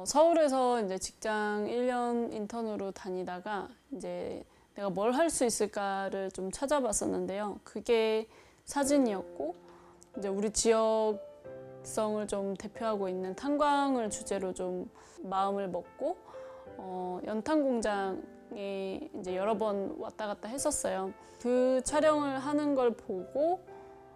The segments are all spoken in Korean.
어, 서울에서 이제 직장 1년 인턴으로 다니다가 이제 내가 뭘 할 수 있을까를 좀 찾아봤었는데요. 그게 사진이었고 이제 우리 지역성을 좀 대표하고 있는 탄광을 주제로 좀 마음을 먹고 어, 연탄 공장에 이제 여러 번 왔다 갔다 했었어요. 그 촬영을 하는 걸 보고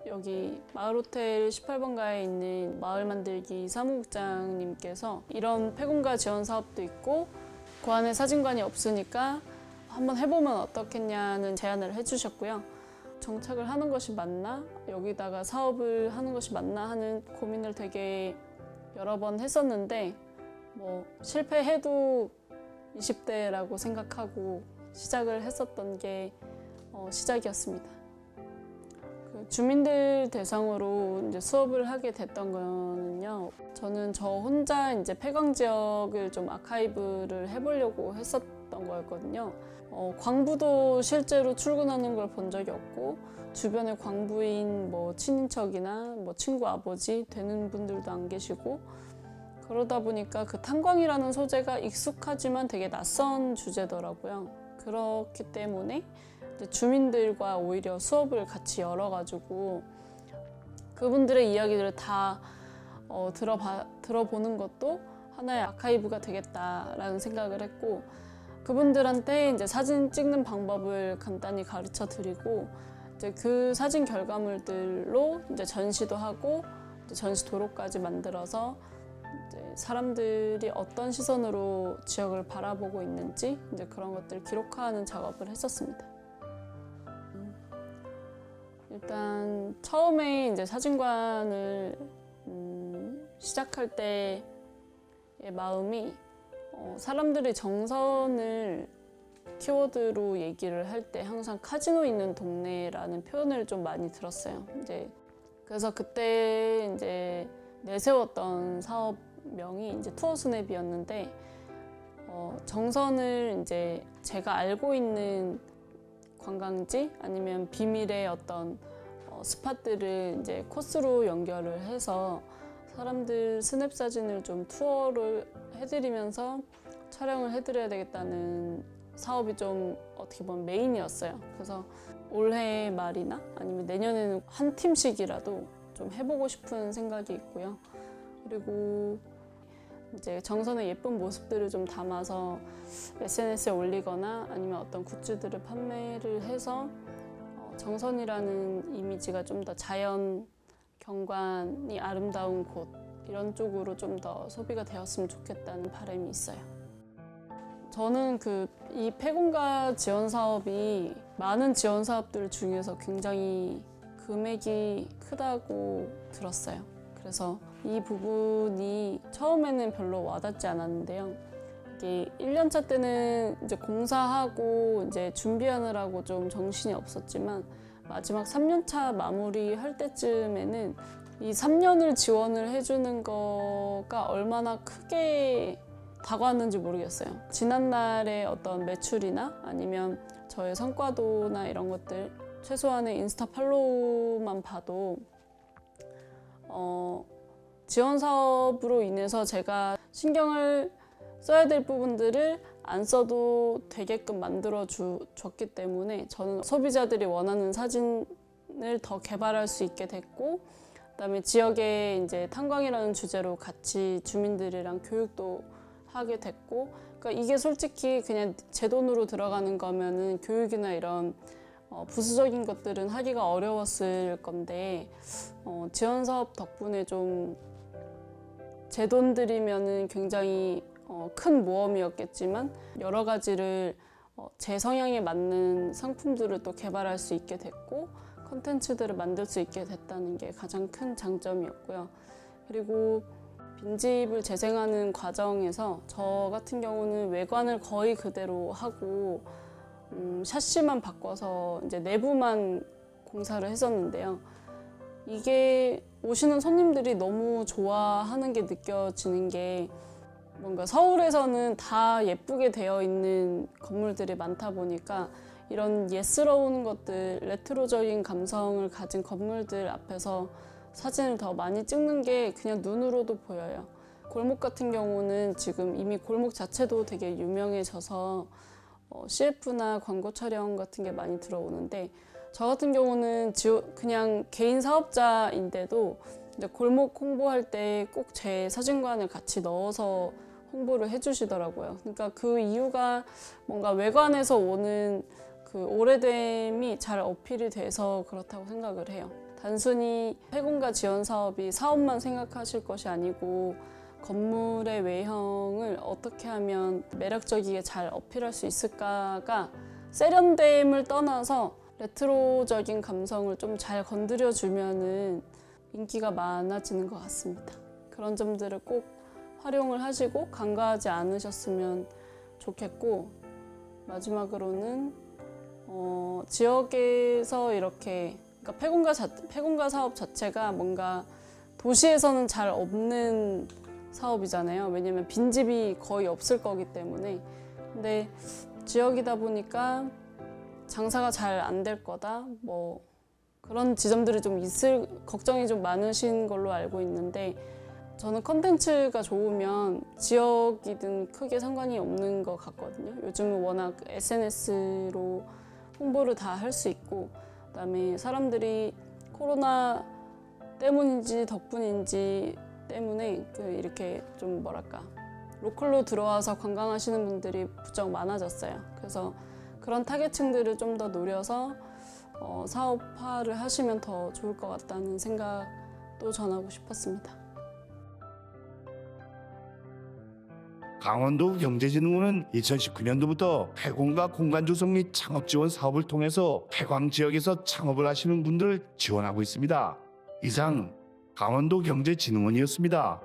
여기 마을호텔 18번가에 있는 마을 만들기 사무국장님께서 이런 폐공가 지원 사업도 있고 그 안에 사진관이 없으니까 한번 해보면 어떻겠냐는 제안을 해주셨고요. 정착을 하는 것이 맞나? 여기다가 사업을 하는 것이 맞나 하는 고민을 되게 여러 번 했었는데 뭐 실패해도 20대라고 생각하고 시작을 했었던 게 어, 시작이었습니다. 그 주민들 대상으로 이제 수업을 하게 됐던 거는요. 저는 저 혼자 이제 폐광 지역을 좀 아카이브를 해보려고 했었던 거였거든요. 어, 광부도 실제로 출근하는 걸 본 적이 없고 주변에 광부인 뭐 친인척이나 뭐 친구 아버지 되는 분들도 안 계시고 그러다 보니까 그 탄광이라는 소재가 익숙하지만 되게 낯선 주제더라고요. 그렇기 때문에 주민들과 오히려 수업을 같이 열어가지고 그분들의 이야기들을 다 어, 들어봐, 들어보는 것도 하나의 아카이브가 되겠다라는 생각을 했고 그분들한테 이제 사진 찍는 방법을 간단히 가르쳐 드리고 이제 그 사진 결과물들로 이제 전시도 하고 이제 전시 도로까지 만들어서 사람들이 어떤 시선으로 지역을 바라보고 있는지 이제 그런 것들을 기록하는 작업을 했었습니다. 음, 일단 처음에 이제 사진관을 음, 시작할 때의 마음이 어, 사람들이 정선을 키워드로 얘기를 할 때 항상 카지노 있는 동네라는 표현을 좀 많이 들었어요. 이제 그래서 그때 이제 내세웠던 사업명이 이제 투어 스냅이었는데 어, 정선을 이제 제가 알고 있는 관광지 아니면 비밀의 어떤 어, 스팟들을 이제 코스로 연결을 해서 사람들 스냅 사진을 좀 투어를 해드리면서 촬영을 해드려야 되겠다는 사업이 좀 어떻게 보면 메인이었어요. 그래서 올해 말이나 아니면 내년에는 한 팀씩이라도 좀 해보고 싶은 생각이 있고요. 그리고 이제 정선의 예쁜 모습들을 좀 담아서 SNS에 올리거나 아니면 어떤 굿즈들을 판매를 해서 어, 정선이라는 이미지가 좀 더 자연 경관이 아름다운 곳 이런 쪽으로 좀 더 소비가 되었으면 좋겠다는 바람이 있어요. 저는 그 이 폐공가 지원 사업이 많은 지원 사업들 중에서 굉장히 금액이 크다고 들었어요. 그래서 이 부분이 처음에는 별로 와닿지 않았는데요. 이게 1년차 때는 이제 공사하고 이제 준비하느라고 좀 정신이 없었지만 마지막 3년차 마무리 할 때쯤에는 이 3년을 지원을 해주는 거가 얼마나 크게 다가왔는지 모르겠어요. 지난날의 어떤 매출이나 아니면 저의 성과도나 이런 것들 최소한의 인스타 팔로우만 봐도 어, 지원 사업으로 인해서 제가 신경을 써야 될 부분들을 안 써도 되게끔 만들어 주, 줬기 때문에 저는 소비자들이 원하는 사진을 더 개발할 수 있게 됐고 그다음에 지역에 이제 탄광이라는 주제로 같이 주민들이랑 교육도 하게 됐고 그러니까 이게 솔직히 그냥 제 돈으로 들어가는 거면은 교육이나 이런 어, 부수적인 것들은 하기가 어려웠을 건데 어, 지원 사업 덕분에 좀 제 돈 들이면은 굉장히 어, 큰 모험이었겠지만 여러 가지를 어, 제 성향에 맞는 상품들을 또 개발할 수 있게 됐고 컨텐츠들을 만들 수 있게 됐다는 게 가장 큰 장점이었고요. 그리고 빈집을 재생하는 과정에서 저 같은 경우는 외관을 거의 그대로 하고 음, 샤시만 바꿔서 이제 내부만 공사를 했었는데요. 이게 오시는 손님들이 너무 좋아하는 게 느껴지는 게 뭔가 서울에서는 다 예쁘게 되어 있는 건물들이 많다 보니까 이런 예스러운 것들, 레트로적인 감성을 가진 건물들 앞에서 사진을 더 많이 찍는 게 그냥 눈으로도 보여요. 골목 같은 경우는 지금 이미 골목 자체도 되게 유명해져서 어, CF나 광고 촬영 같은 게 많이 들어오는데 저 같은 경우는 그냥 개인 사업자인데도 골목 홍보할 때 꼭 제 사진관을 같이 넣어서 홍보를 해주시더라고요. 그러니까 그 이유가 뭔가 외관에서 오는 그 오래됨이 잘 어필이 돼서 그렇다고 생각을 해요. 단순히 폐공가 지원 사업이 사업만 생각하실 것이 아니고 건물의 외형을 어떻게 하면 매력적이게 잘 어필할 수 있을까가 세련됨을 떠나서 레트로적인 감성을 좀 잘 건드려 주면은 인기가 많아지는 것 같습니다. 그런 점들을 꼭 활용을 하시고 간과하지 않으셨으면 좋겠고 마지막으로는 어, 지역에서 이렇게 그러니까 폐공가 자, 폐공가 사업 자체가 뭔가 도시에서는 잘 없는 사업이잖아요. 왜냐면 빈집이 거의 없을 거기 때문에. 근데 지역이다 보니까 장사가 잘 안 될 거다. 뭐 그런 지점들이 좀 있을 걱정이 좀 많으신 걸로 알고 있는데 저는 컨텐츠가 좋으면 지역이든 크게 상관이 없는 것 같거든요. 요즘은 워낙 SNS로 홍보를 다 할 수 있고 그다음에 사람들이 코로나 때문인지 덕분인지 때문에 그 이렇게 좀 뭐랄까 로컬로 들어와서 관광하시는 분들이 부쩍 많아졌어요. 그래서 그런 타겟층들을 좀 더 노려서 어, 사업화를 하시면 더 좋을 것 같다는 생각도 전하고 싶었습니다. 강원도 경제진흥원은 2019년도부터 폐공과 공간 조성 및 창업 지원 사업을 통해서 폐광 지역에서 창업을 하시는 분들을 지원하고 있습니다. 이상 강원도 경제진흥원이었습니다.